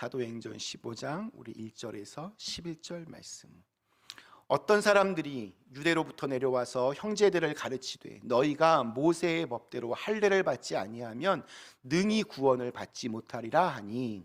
사도행전 15장 우리 1절에서 11절 말씀. 어떤 사람들이 유대로부터 내려와서 형제들을 가르치되 너희가 모세의 법대로 할례를 받지 아니하면 능히 구원을 받지 못하리라 하니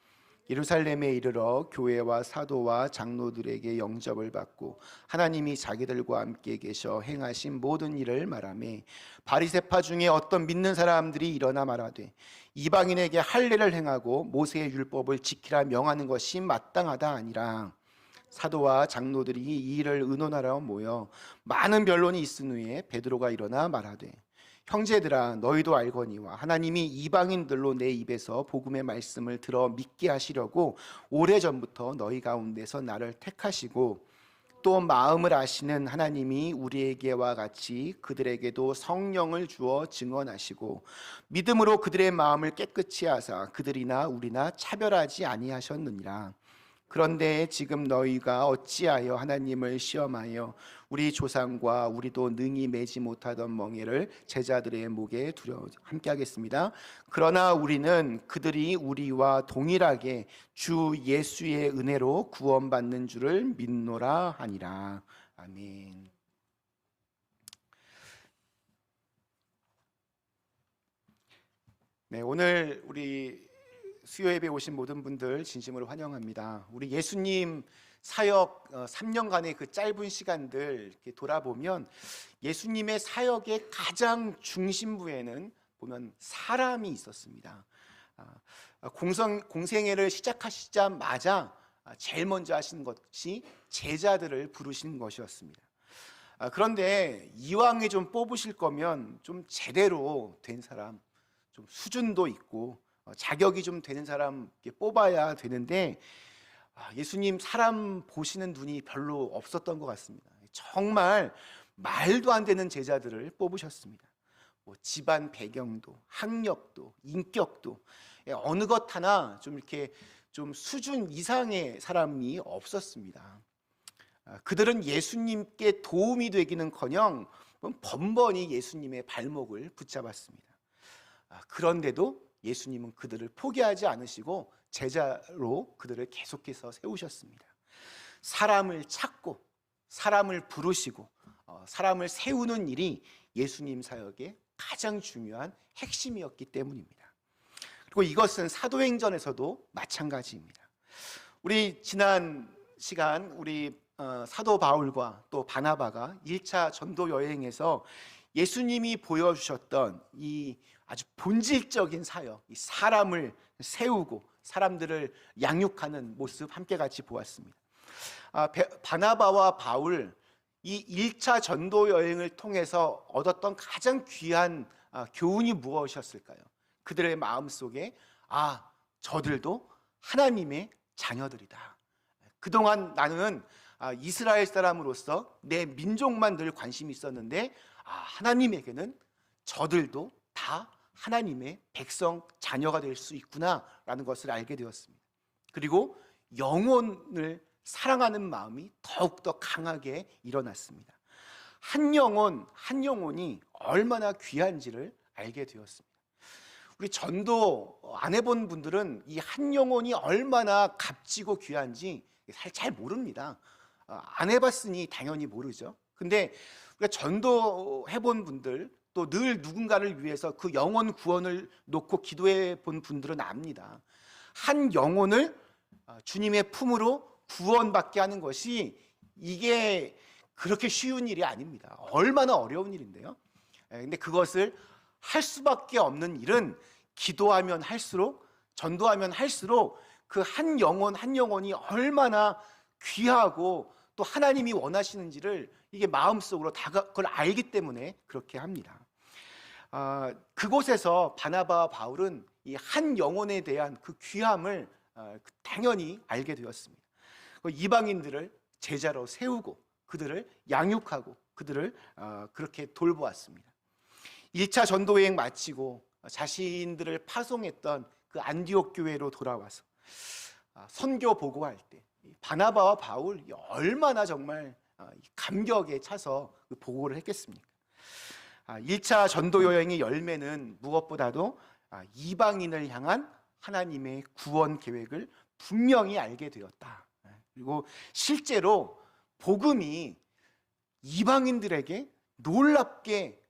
예루살렘에 이르러 교회와 사도와 장로들에게 영접을 받고 하나님이 자기들과 함께 계셔 행하신 모든 일을 말하매 바리새파 중에 어떤 믿는 사람들이 일어나 말하되 이방인에게 할례를 행하고 모세의 율법을 지키라 명하는 것이 마땅하다 아니라 사도와 장로들이 이 일을 의논하러 모여 많은 변론이 있은 후에 베드로가 일어나 말하되 형제들아 너희도 알거니와 하나님이 이방인들로 내 입에서 복음의 말씀을 들어 믿게 하시려고 오래전부터 너희 가운데서 나를 택하시고 또 마음을 아시는 하나님이 우리에게와 같이 그들에게도 성령을 주어 증언하시고 믿음으로 그들의 마음을 깨끗이 하사 그들이나 우리나 차별하지 아니하셨느니라 그런데 지금 너희가 어찌하여 하나님을 시험하여 우리 조상과 우리도 능히 매지 못하던 멍에를 제자들의 목에 두려 함께 하겠습니다. 그러나 우리는 그들이 우리와 동일하게 주 예수의 은혜로 구원받는 줄을 믿노라 하니라. 아멘. 네, 오늘 우리 수요 예배 오신 모든 분들 진심으로 환영합니다. 우리 예수님 사역 3년간의 그 짧은 시간들 돌아보면 예수님의 사역의 가장 중심부에는 보면 사람이 있었습니다. 아, 공성, 공생애를 시작하시자마자 제일 먼저 하신 것이 제자들을 부르신 것이었습니다. 아, 그런데 이왕에 좀 뽑으실 거면 좀 제대로 된 사람, 좀 수준도 있고 어, 자격이 좀 되는 사람 뽑아야 되는데 아, 예수님 사람 보시는 눈이 별로 없었던 것 같습니다. 정말 말도 안 되는 제자들을 뽑으셨습니다. 뭐 집안 배경도, 학력도, 인격도 예, 어느 것 하나 좀 이렇게 좀 수준 이상의 사람이 없었습니다. 아, 그들은 예수님께 도움이 되기는커녕 번번이 예수님의 발목을 붙잡았습니다. 아, 그런데도 예수님은 그들을 포기하지 않으시고 제자로 그들을 계속해서 세우셨습니다. 사람을 찾고 사람을 부르시고 어, 사람을 세우는 일이 예수님 사역의 가장 중요한 핵심이었기 때문입니다. 그리고 이것은 사도행전에서도 마찬가지입니다. 우리 지난 시간 우리 어, 사도 바울과 또 바나바가 1차 전도 여행에서 예수님이 보여주셨던 이 아주 본질적인 사역, 이 사람을 세우고 사람들을 양육하는 모습 함께 같이 보았습니다. 아, 바나바와 바울 이 1차 전도 여행을 통해서 얻었던 가장 귀한 아, 교훈이 무엇이었을까요? 그들의 마음 속에 아, 저들도 하나님의 자녀들이다. 그동안 나는 아, 이스라엘 사람으로서 내 민족만 늘 관심이 있었는데 아, 하나님에게는 저들도 다 하나님의 백성 자녀가 될 수 있구나라는 것을 알게 되었습니다. 그리고 영혼을 사랑하는 마음이 더욱더 강하게 일어났습니다. 한 영혼, 한 영혼이 얼마나 귀한지를 알게 되었습니다. 우리 전도 안 해본 분들은 이 한 영혼이 얼마나 값지고 귀한지 잘 모릅니다. 어, 안 해봤으니 당연히 모르죠. 근데 우리가 전도 해본 분들 또 늘 누군가를 위해서 그 영혼 구원을 놓고 기도해 본 분들은 압니다. 한 영혼을 어, 주님의 품으로 구원받게 하는 것이 이게 그렇게 쉬운 일이 아닙니다. 얼마나 어려운 일인데요. 예, 근데 그것을 할 수밖에 없는 일은 기도하면 할수록 전도하면 할수록 그 한 영혼 한 영혼이 얼마나 귀하고 또 하나님이 원하시는지를 이게 마음속으로 다 그걸 알기 때문에 그렇게 합니다. 아, 그곳에서 바나바와 바울은 이 한 영혼에 대한 그 귀함을 아, 당연히 알게 되었습니다. 그 이방인들을 제자로 세우고 그들을 양육하고 그들을 어, 그렇게 돌보았습니다. 1차 전도 여행 마치고 자신들을 파송했던 그 안디옥 교회로 돌아와서 아, 선교 보고할 때 바나바와 바울 얼마나 정말 아, 감격에 차서 그 보고를 했겠습니까? 1차 전도 여행의 열매는 무엇보다도 아, 이방인을 향한 하나님의 구원 계획을 분명히 알게 되었다. 그리고 실제로 복음이 이방인들에게 놀랍게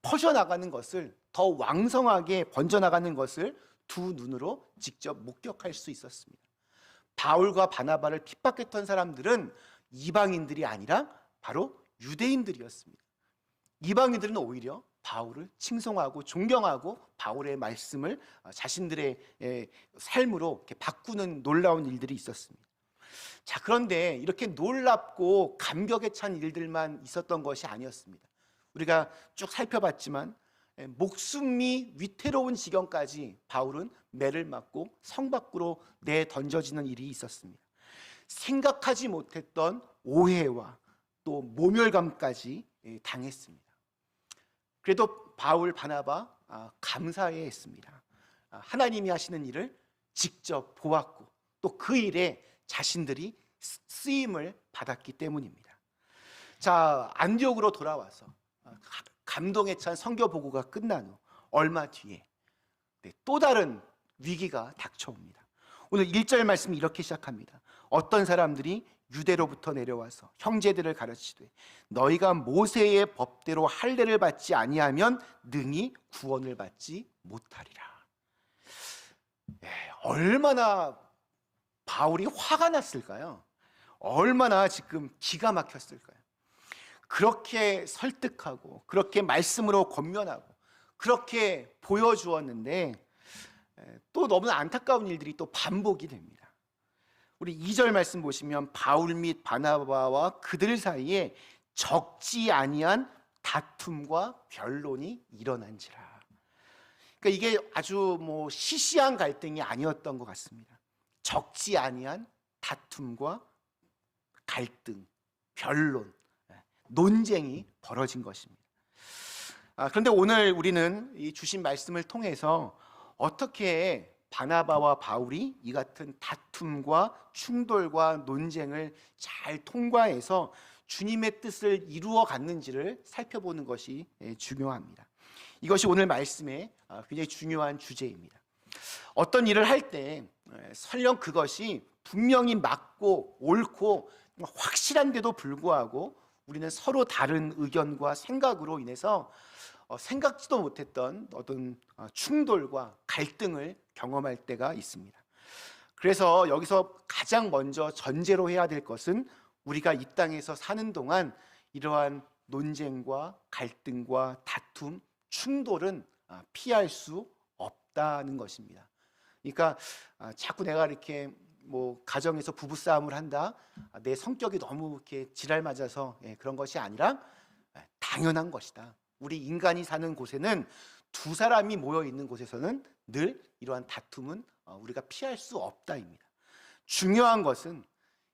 퍼져나가는 것을 더 왕성하게 번져나가는 것을 두 눈으로 직접 목격할 수 있었습니다. 바울과 바나바를 핍박했던 사람들은 이방인들이 아니라 바로 유대인들이었습니다. 이방인들은 오히려 바울을 칭송하고 존경하고 바울의 말씀을 자신들의 삶으로 바꾸는 놀라운 일들이 있었습니다. 자, 그런데 이렇게 놀랍고 감격에 찬 일들만 있었던 것이 아니었습니다. 우리가 쭉 살펴봤지만 목숨이 위태로운 지경까지 바울은 매를 맞고 성 밖으로 내 던져지는 일이 있었습니다. 생각하지 못했던 오해와 또 모멸감까지 당했습니다. 그래도 바울 바나바 아, 감사해 했습니다. 아, 하나님이 하시는 일을 직접 보았고 또 그 일에 자신들이 쓰임을 받았기 때문입니다. 자, 안디옥으로 돌아와서 아, 감동에 찬 성교 보고가 끝난 후 얼마 뒤에 네, 또 다른 위기가 닥쳐옵니다. 오늘 1절 말씀이 이렇게 시작합니다. 어떤 사람들이 유대로부터 내려와서 형제들을 가르치되 너희가 모세의 법대로 할례를 받지 아니하면 능히 구원을 받지 못하리라. 예, 얼마나 바울이 화가 났을까요? 얼마나 지금 기가 막혔을까요? 그렇게 설득하고 그렇게 말씀으로 권면하고 그렇게 보여주었는데 또 너무나 안타까운 일들이 또 반복이 됩니다. 우리 2절 말씀 보시면 바울 및 바나바와 그들 사이에 적지 아니한 다툼과 변론이 일어난지라. 그러니까 이게 아주 뭐 시시한 갈등이 아니었던 것 같습니다. 적지 아니한 다툼과 갈등, 변론, 논쟁이 벌어진 것입니다. 아, 그런데 오늘 우리는 이 주신 말씀을 통해서 어떻게 바나바와 바울이 이 같은 다툼과 충돌과 논쟁을 잘 통과해서 주님의 뜻을 이루어 갔는지를 살펴보는 것이 예, 중요합니다. 이것이 오늘 말씀의 아, 굉장히 중요한 주제입니다. 어떤 일을 할때 예, 설령 그것이 분명히 맞고 옳고 확실한데도 불구하고 우리는 서로 다른 의견과 생각으로 인해서 어, 생각지도 못했던 어떤 어, 충돌과 갈등을 경험할 때가 있습니다. 그래서 여기서 가장 먼저 전제로 해야 될 것은 우리가 이 땅에서 사는 동안 이러한 논쟁과 갈등과 다툼, 충돌은 아, 피할 수 없다는 것입니다. 그러니까 아, 자꾸 내가 이렇게 뭐 가정에서 부부 싸움을 한다. 아, 내 성격이 너무 이렇게 지랄 맞아서 예, 그런 것이 아니라 예, 당연한 것이다. 우리 인간이 사는 곳에는 두 사람이 모여 있는 곳에서는 늘 이러한 다툼은 어, 우리가 피할 수 없다입니다. 중요한 것은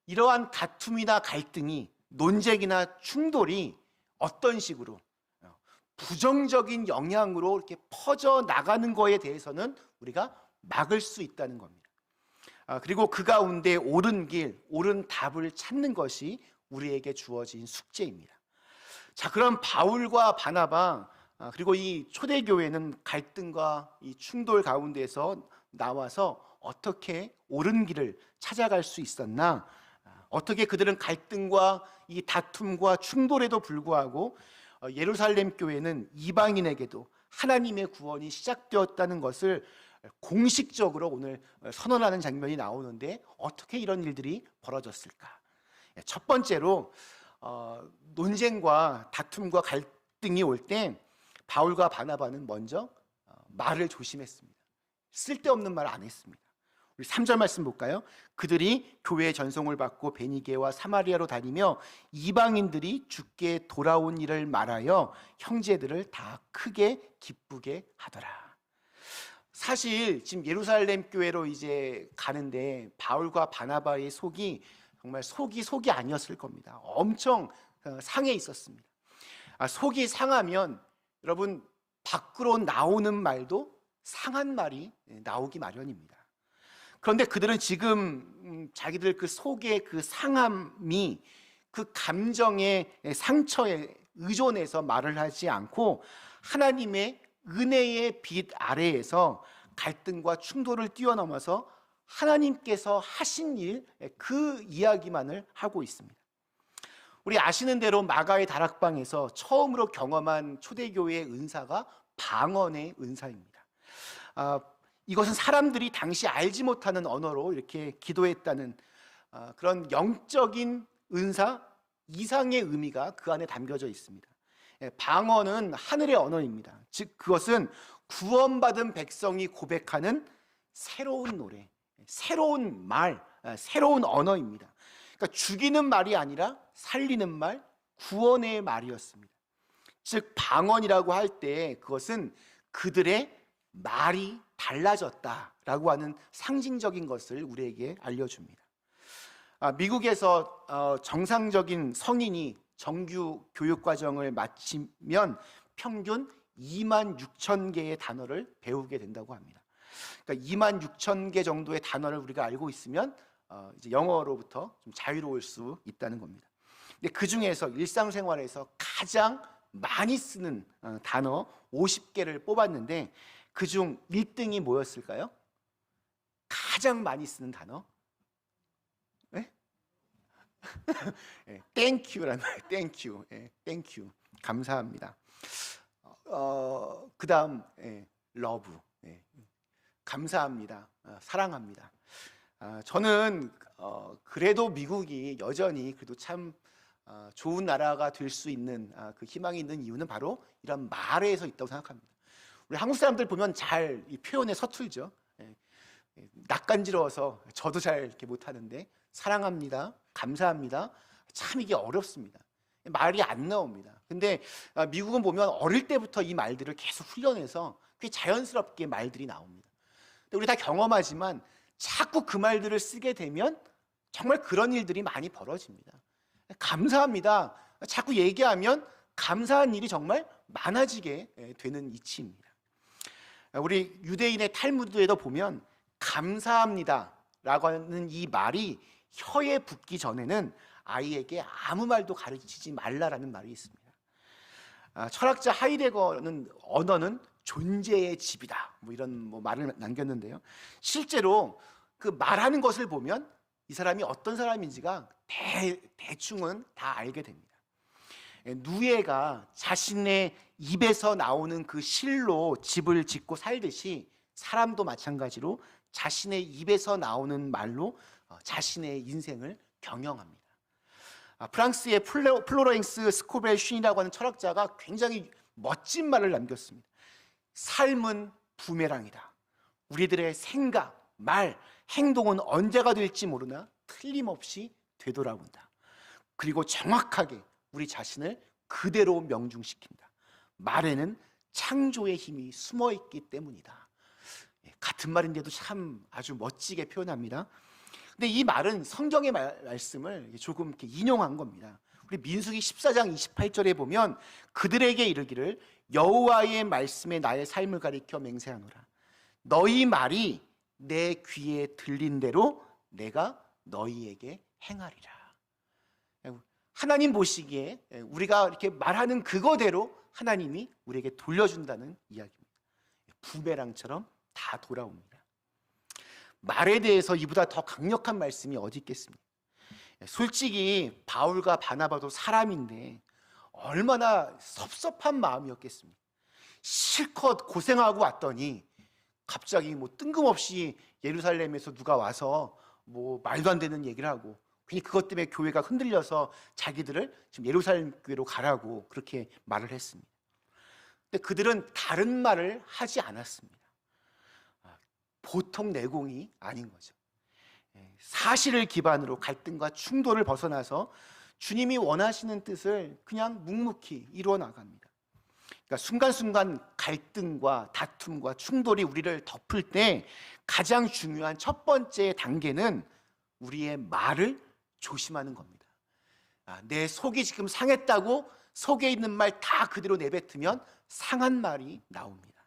이러한 다툼이나 갈등이 논쟁이나 충돌이 어떤 식으로 어, 부정적인 영향으로 이렇게 퍼져 나가는 거에 대해서는 우리가 막을 수 있다는 겁니다. 아, 그리고 그 가운데 옳은 길, 옳은 답을 찾는 것이 우리에게 주어진 숙제입니다. 자, 그럼 바울과 바나바 아, 그리고 이 초대교회는 갈등과 이 충돌 가운데서 나와서 어떻게 옳은 길을 찾아갈 수 있었나? 아, 어떻게 그들은 갈등과 이 다툼과 충돌에도 불구하고 어, 예루살렘 교회는 이방인에게도 하나님의 구원이 시작되었다는 것을 공식적으로 오늘 선언하는 장면이 나오는데 어떻게 이런 일들이 벌어졌을까? 예, 첫 번째로 어, 논쟁과 다툼과 갈등이 올 때 바울과 바나바는 먼저 어, 말을 조심했습니다. 쓸데없는 말안 했습니다. 우리 3절 말씀 볼까요? 그들이 교회의 전송을 받고 베니게와 사마리아로 다니며 이방인들이 죽게 돌아온 일을 말하여 형제들을 다 크게 기쁘게 하더라. 사실 지금 예루살렘 교회로 이제 가는데 바울과 바나바의 속이 정말 속이 속이 아니었을 겁니다. 엄청 어, 상해 있었습니다. 아, 속이 상하면 여러분 밖으로 나오는 말도 상한 말이 예, 나오기 마련입니다. 그런데 그들은 지금 음, 자기들 그 속의 그 상함이 그 감정의 상처에 의존해서 말을 하지 않고 하나님의 은혜의 빛 아래에서 갈등과 충돌을 뛰어넘어서 하나님께서 하신 일 그 이야기만을 하고 있습니다. 우리 아시는 대로 마가의 다락방에서 처음으로 경험한 초대교회의 은사가 방언의 은사입니다. 아, 이것은 사람들이 당시 알지 못하는 언어로 이렇게 기도했다는 아, 그런 영적인 은사 이상의 의미가 그 안에 담겨져 있습니다. 예, 방언은 하늘의 언어입니다. 즉 그것은 구원받은 백성이 고백하는 새로운 노래, 새로운 말, 아, 새로운 언어입니다. 그러니까 죽이는 말이 아니라 살리는 말, 구원의 말이었습니다. 즉 방언이라고 할 때 그것은 그들의 말이 달라졌다라고 하는 상징적인 것을 우리에게 알려줍니다. 아, 미국에서 어, 정상적인 성인이 정규 교육 과정을 마치면 평균 2만 6천 개의 단어를 배우게 된다고 합니다. 그러니까 2만 6천 개 정도의 단어를 우리가 알고 있으면 어, 이제 영어로부터 좀 자유로울 수 있다는 겁니다. 근데 그 중에서 일상생활에서 가장 많이 쓰는 어, 단어 50개를 뽑았는데 그 중 1등이 뭐였을까요? 가장 많이 쓰는 단어? 네? 예, 땡큐라는 말, 땡큐, 예, 땡큐, 감사합니다. 어, 그 다음, 예, 러브, 예, 감사합니다, 어, 사랑합니다. 아, 저는 어, 그래도 미국이 여전히 그래도 참 어, 좋은 나라가 될 수 있는 아, 그 희망이 있는 이유는 바로 이런 말에서 있다고 생각합니다. 우리 한국 사람들 보면 잘 이 표현에 서툴죠. 낯간지러워서 저도 잘 이렇게 못하는데 사랑합니다, 감사합니다. 참 이게 어렵습니다. 말이 안 나옵니다. 근데 아, 미국은 보면 어릴 때부터 이 말들을 계속 훈련해서 꽤 자연스럽게 말들이 나옵니다. 우리 다 경험하지만 자꾸 그 말들을 쓰게 되면 정말 그런 일들이 많이 벌어집니다. 감사합니다. 자꾸 얘기하면 감사한 일이 정말 많아지게 예, 되는 이치입니다. 우리 유대인의 탈무드에도 보면 감사합니다 라고 하는 이 말이 혀에 붙기 전에는 아이에게 아무 말도 가르치지 말라라는 말이 있습니다. 아, 철학자 하이데거는 언어는 존재의 집이다. 뭐 이런 뭐 말을 남겼는데요. 실제로 그 말하는 것을 보면 이 사람이 어떤 사람인지가 대, 대충은 다 알게 됩니다. 예, 누에가 자신의 입에서 나오는 그 실로 집을 짓고 살듯이 사람도 마찬가지로 자신의 입에서 나오는 말로 어, 자신의 인생을 경영합니다. 아, 프랑스의 플로, 플로렌스 스코벨 쉰이라고 하는 철학자가 굉장히 멋진 말을 남겼습니다. 삶은 부메랑이다. 우리들의 생각, 말, 행동은 언제가 될지 모르나 틀림없이 되돌아온다. 그리고 정확하게 우리 자신을 그대로 명중시킨다. 말에는 창조의 힘이 숨어 있기 때문이다. 예, 같은 말인데도 참 아주 멋지게 표현합니다. 근데 이 말은 성경의 말, 말씀을 조금 이렇게 인용한 겁니다. 우리 민수기 14장 28절에 보면 그들에게 이르기를 여호와의 말씀에 나의 삶을 가리켜 맹세하노라. 너희 말이 내 귀에 들린 대로 내가 너희에게 행하리라. 하나님 보시기에 우리가 이렇게 말하는 그거대로 하나님이 우리에게 돌려준다는 이야기입니다. 부메랑처럼 다 돌아옵니다. 말에 대해서 이보다 더 강력한 말씀이 어디 있겠습니까? 솔직히 바울과 바나바도 사람인데 얼마나 섭섭한 마음이었겠습니까? 실컷 고생하고 왔더니 갑자기 뭐 뜬금없이 예루살렘에서 누가 와서 뭐 말도 안 되는 얘기를 하고 괜히 그것 때문에 교회가 흔들려서 자기들을 지금 예루살렘 교회로 가라고 그렇게 말을 했습니다. 근데 그들은 다른 말을 하지 않았습니다. 아, 보통 내공이 아닌 거죠. 예, 사실을 기반으로 갈등과 충돌을 벗어나서 주님이 원하시는 뜻을 그냥 묵묵히 이루어 나갑니다. 그러니까 순간순간 갈등과 다툼과 충돌이 우리를 덮을 때 가장 중요한 첫 번째 단계는 우리의 말을 조심하는 겁니다. 아, 내 속이 지금 상했다고 속에 있는 말 다 그대로 내뱉으면 상한 말이 나옵니다.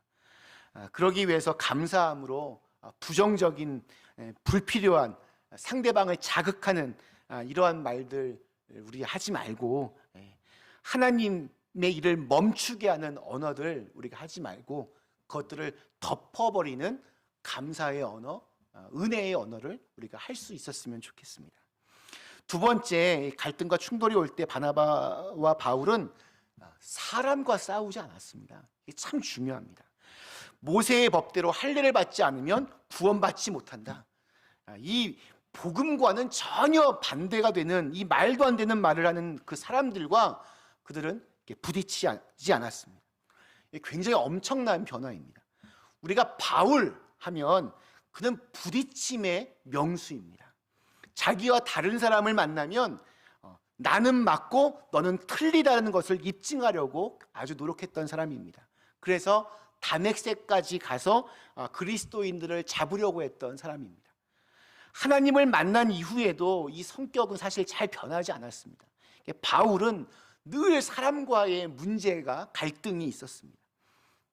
아, 그러기 위해서 감사함으로 아, 부정적인 에, 불필요한 상대방을 자극하는 아, 이러한 말들 우리 하지 말고 예, 하나님의 일을 멈추게 하는 언어들 우리가 하지 말고 그것들을 덮어버리는 감사의 언어, 아, 은혜의 언어를 우리가 할 수 있었으면 좋겠습니다. 두 번째 이 갈등과 충돌이 올 때 바나바와 바울은 아, 사람과 싸우지 않았습니다. 이게 참 중요합니다. 모세의 법대로 할례를 받지 않으면 구원받지 못한다. 아, 이 복음과는 전혀 반대가 되는 이 말도 안 되는 말을 하는 그 사람들과 그들은 부딪히지 않았습니다. 굉장히 엄청난 변화입니다. 우리가 바울 하면 그는 부딪힘의 명수입니다. 자기와 다른 사람을 만나면 어, 나는 맞고 너는 틀리다는 것을 입증하려고 아주 노력했던 사람입니다. 그래서 다맥세까지 가서 아, 그리스도인들을 잡으려고 했던 사람입니다. 하나님을 만난 이후에도 이 성격은 사실 잘 변하지 않았습니다. 바울은 늘 사람과의 문제가 갈등이 있었습니다.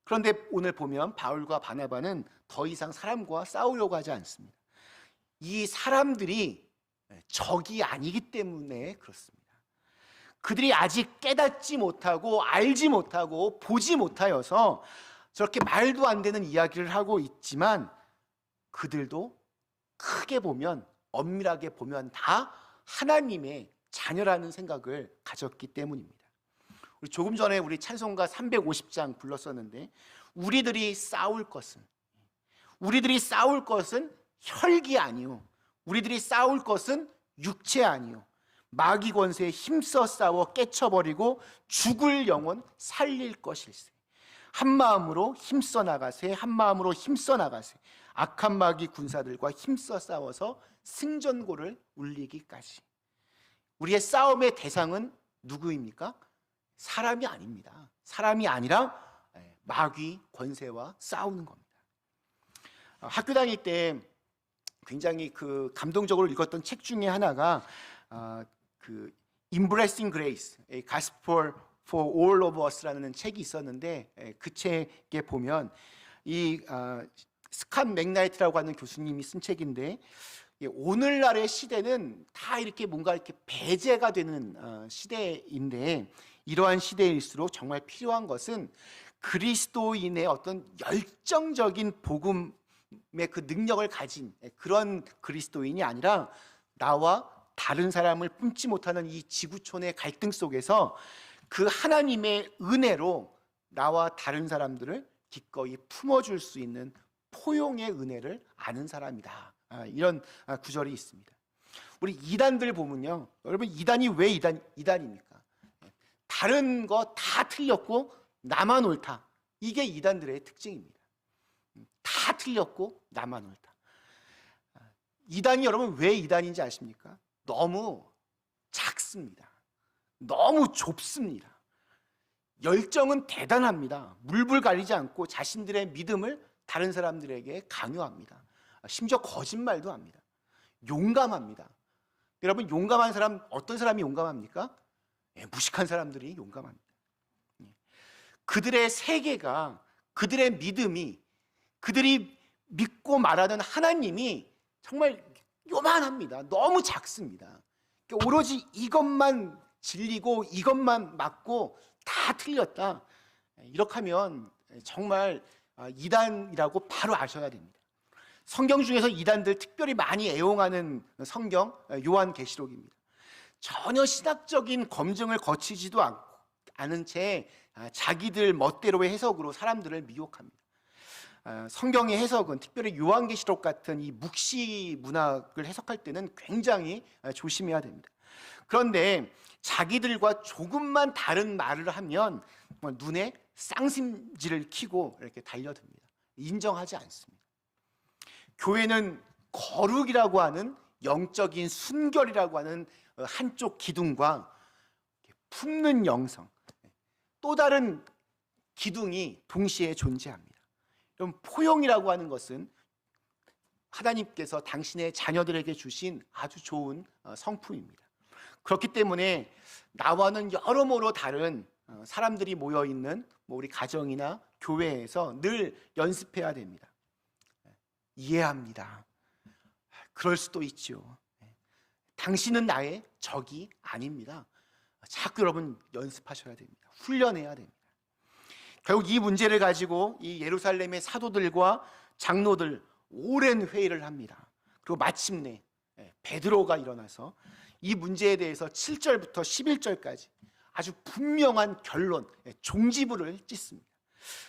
그런데 오늘 보면 바울과 바나바는 더 이상 사람과 싸우려고 하지 않습니다. 이 사람들이 적이 아니기 때문에 그렇습니다. 그들이 아직 깨닫지 못하고 알지 못하고 보지 못하여서 저렇게 말도 안 되는 이야기를 하고 있지만 그들도 크게 보면 엄밀하게 보면 다 하나님의 자녀라는 생각을 가졌기 때문입니다. 우리 조금 전에 우리 찬송가 350장 불렀었는데 우리들이 싸울 것은 우리들이 싸울 것은 혈기 아니요 우리들이 싸울 것은 육체 아니요 마귀 권세에 힘써 싸워 깨쳐버리고 죽을 영혼 살릴 것일세 한 마음으로 힘써 나가세 한 마음으로 힘써 나가세 악한 마귀 군사들과 힘써 싸워서 승전고를 울리기까지 우리의 싸움의 대상은 누구입니까? 사람이 아닙니다. 사람이 아니라 예, 마귀 권세와 싸우는 겁니다. 어, 학교 다닐 때 굉장히 그 감동적으로 읽었던 책 중에 하나가 어, 그 Grace, A Gospel for All of Us라는 책이 있었는데 예, 그 책에 보면 이 어, 스칸 맥나이트라고 하는 교수님이 쓴 책인데 예, 오늘날의 시대는 다 이렇게 뭔가 이렇게 배제가 되는 어, 시대인데 이러한 시대일수록 정말 필요한 것은 그리스도인의 어떤 열정적인 복음의 그 능력을 가진 예, 그런 그리스도인이 아니라 나와 다른 사람을 품지 못하는 이 지구촌의 갈등 속에서 그 하나님의 은혜로 나와 다른 사람들을 기꺼이 품어줄 수 있는 포용의 은혜를 아는 사람이다. 아, 이런 아, 구절이 있습니다. 우리 이단들 보면요, 여러분 이단이 왜 이단 이단입니까? 다른 거 다 틀렸고 나만 옳다. 이게 이단들의 특징입니다. 다 틀렸고 나만 옳다. 아, 이단이 여러분 왜 이단인지 아십니까? 너무 작습니다. 너무 좁습니다. 열정은 대단합니다. 물불 가리지 않고 자신들의 믿음을 다른 사람들에게 강요합니다. 심지어 거짓말도 합니다. 용감합니다. 여러분 용감한 사람 어떤 사람이 용감합니까? 예, 무식한 사람들이 용감합니다. 예. 그들의 세계가 그들의 믿음이 그들이 믿고 말하는 하나님이 정말 요만합니다. 너무 작습니다. 그러니까 오로지 이것만 진리고 이것만 맞고 다 틀렸다. 예, 이렇게 하면 정말 아, 이단이라고 바로 아셔야 됩니다. 성경 중에서 이단들 특별히 많이 애용하는 성경 요한 계시록입니다. 전혀 신학적인 검증을 거치지도 않은 채 아, 자기들 멋대로의 해석으로 사람들을 미혹합니다. 아, 성경의 해석은 특별히 요한계시록 같은 이 묵시 문학을 해석할 때는 굉장히 조심해야 됩니다. 그런데 자기들과 조금만 다른 말을 하면 눈에 쌍심지를 키고 이렇게 달려듭니다. 인정하지 않습니다. 교회는 거룩이라고 하는 영적인 순결이라고 하는 어, 한쪽 기둥과 품는 영성, 또 다른 기둥이 동시에 존재합니다. 그럼 포용이라고 하는 것은 하나님께서 당신의 자녀들에게 주신 아주 좋은 어, 성품입니다. 그렇기 때문에 나와는 여러모로 다른 어, 사람들이 모여 있는 뭐 우리 가정이나 교회에서 늘 연습해야 됩니다. 이해합니다. 그럴 수도 있죠. 당신은 나의 적이 아닙니다. 자꾸 여러분 연습하셔야 됩니다. 훈련해야 됩니다. 결국 이 문제를 가지고 이 예루살렘의 사도들과 장로들 오랜 회의를 합니다. 그리고 마침내 예, 베드로가 일어나서 이 문제에 대해서 7절부터 11절까지 아주 분명한 결론, 예, 종지부를 찢습니다.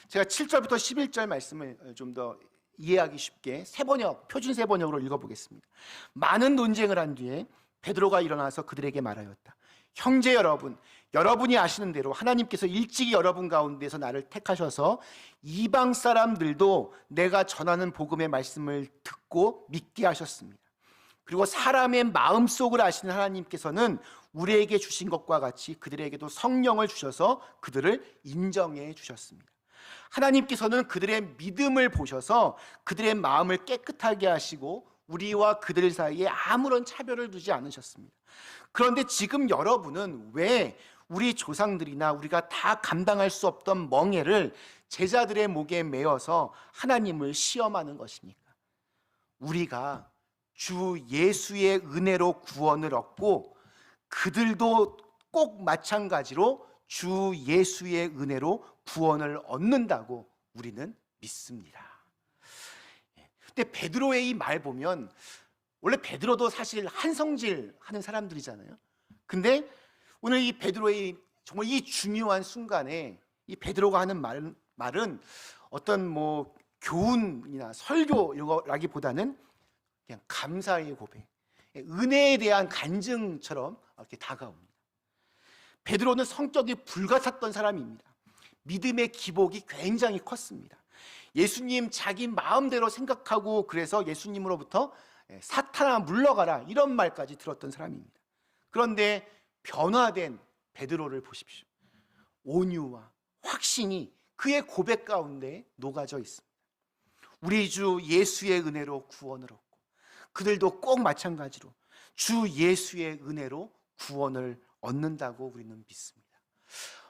제가 7절부터 11절 말씀을 좀 더 이해하기 쉽게 세번역, 표준 세번역으로 읽어보겠습니다. 많은 논쟁을 한 뒤에 베드로가 일어나서 그들에게 말하였다. 형제 여러분, 여러분이 아시는 대로 하나님께서 일찍이 여러분 가운데서 나를 택하셔서 이방 사람들도 내가 전하는 복음의 말씀을 듣고 믿게 하셨습니다. 그리고 사람의 마음속을 아시는 하나님께서는 우리에게 주신 것과 같이 그들에게도 성령을 주셔서 그들을 인정해 주셨습니다. 하나님께서는 그들의 믿음을 보셔서 그들의 마음을 깨끗하게 하시고 우리와 그들 사이에 아무런 차별을 두지 않으셨습니다. 그런데 지금 여러분은 왜 우리 조상들이나 우리가 다 감당할 수 없던 멍해를 제자들의 목에 메어서 하나님을 시험하는 것입니까? 우리가 주 예수의 은혜로 구원을 얻고 그들도 꼭 마찬가지로 주 예수의 은혜로 구원을 얻는다고 우리는 믿습니다. 예. 근데 베드로의 이 말 보면 원래 베드로도 사실 한성질 하는 사람들이잖아요. 근데 오늘 이 베드로의 정말 이 중요한 순간에 이 베드로가 하는 말은, 말은 어떤 뭐 교훈이나 설교 이거라기보다는 그냥 감사의 고백, 은혜에 대한 간증처럼 이렇게 다가옵니다. 베드로는 성격이 불같았던 사람입니다. 믿음의 기복이 굉장히 컸습니다. 예수님 자기 마음대로 생각하고 그래서 예수님으로부터 사탄아 물러가라 이런 말까지 들었던 사람입니다. 그런데 변화된 베드로를 보십시오. 온유와 확신이 그의 고백 가운데 녹아져 있습니다. 우리 주 예수의 은혜로 구원을 얻고 그들도 꼭 마찬가지로 주 예수의 은혜로 구원을 얻는다고 우리는 믿습니다.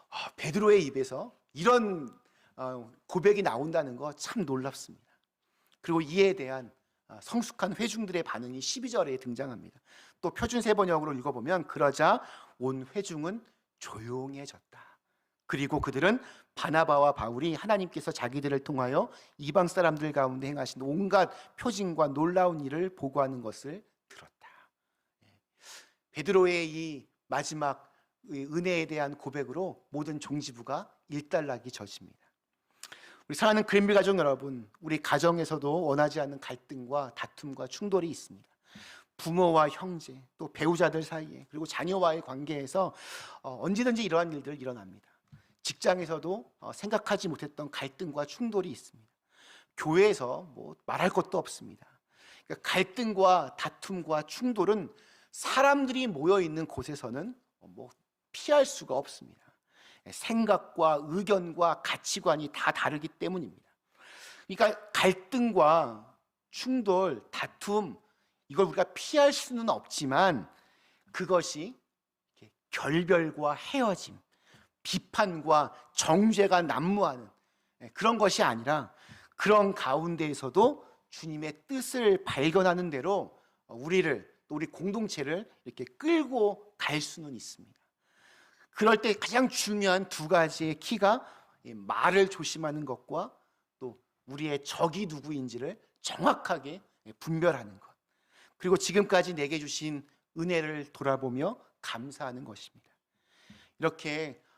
아, 베드로의 입에서 이런 어, 고백이 나온다는 거 참 놀랍습니다. 그리고 이에 대한 어, 성숙한 회중들의 반응이 12절에 등장합니다. 또 표준 세 번역으로 읽어보면 그러자 온 회중은 조용해졌다. 그리고 그들은 바나바와 바울이 하나님께서 자기들을 통하여 이방 사람들 가운데 행하신 온갖 표징과 놀라운 일을 보고하는 것을 들었다. 예. 베드로의 이 마지막 은혜에 대한 고백으로 모든 종지부가 일단락이 져집니다. 우리 사랑하는 그린빌 가족 여러분, 우리 가정에서도 원하지 않는 갈등과 다툼과 충돌이 있습니다. 부모와 형제, 또 배우자들 사이에, 그리고 자녀와의 관계에서 어, 언제든지 이러한 일들 일어납니다. 직장에서도 어, 생각하지 못했던 갈등과 충돌이 있습니다. 교회에서 뭐 말할 것도 없습니다. 그러니까 갈등과 다툼과 충돌은 사람들이 모여 있는 곳에서는 뭐 피할 수가 없습니다. 생각과 의견과 가치관이 다 다르기 때문입니다. 그러니까 갈등과 충돌, 다툼 이걸 우리가 피할 수는 없지만 그것이 결별과 헤어짐, 비판과 정죄가 난무하는 그런 것이 아니라 그런 가운데에서도 주님의 뜻을 발견하는 대로 우리를 또 우리 공동체를 이렇게 끌고 갈 수는 있습니다. 그럴 때 가장 중요한 두 가지의 키가 말을 조심하는 것과 또 우리의 적이 누구인지를 정확하게 분별하는 것. 그리고 지금까지 내게 주신 은혜를 돌아보며 감사하는 것입니다. 이렇게 어,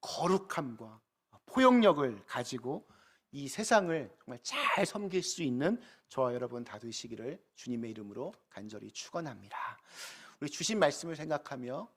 거룩함과 포용력을 가지고 이 세상을 정말 잘 섬길 수 있는 저와 여러분 다 되시기를 주님의 이름으로 간절히 축원합니다. 우리 주신 말씀을 생각하며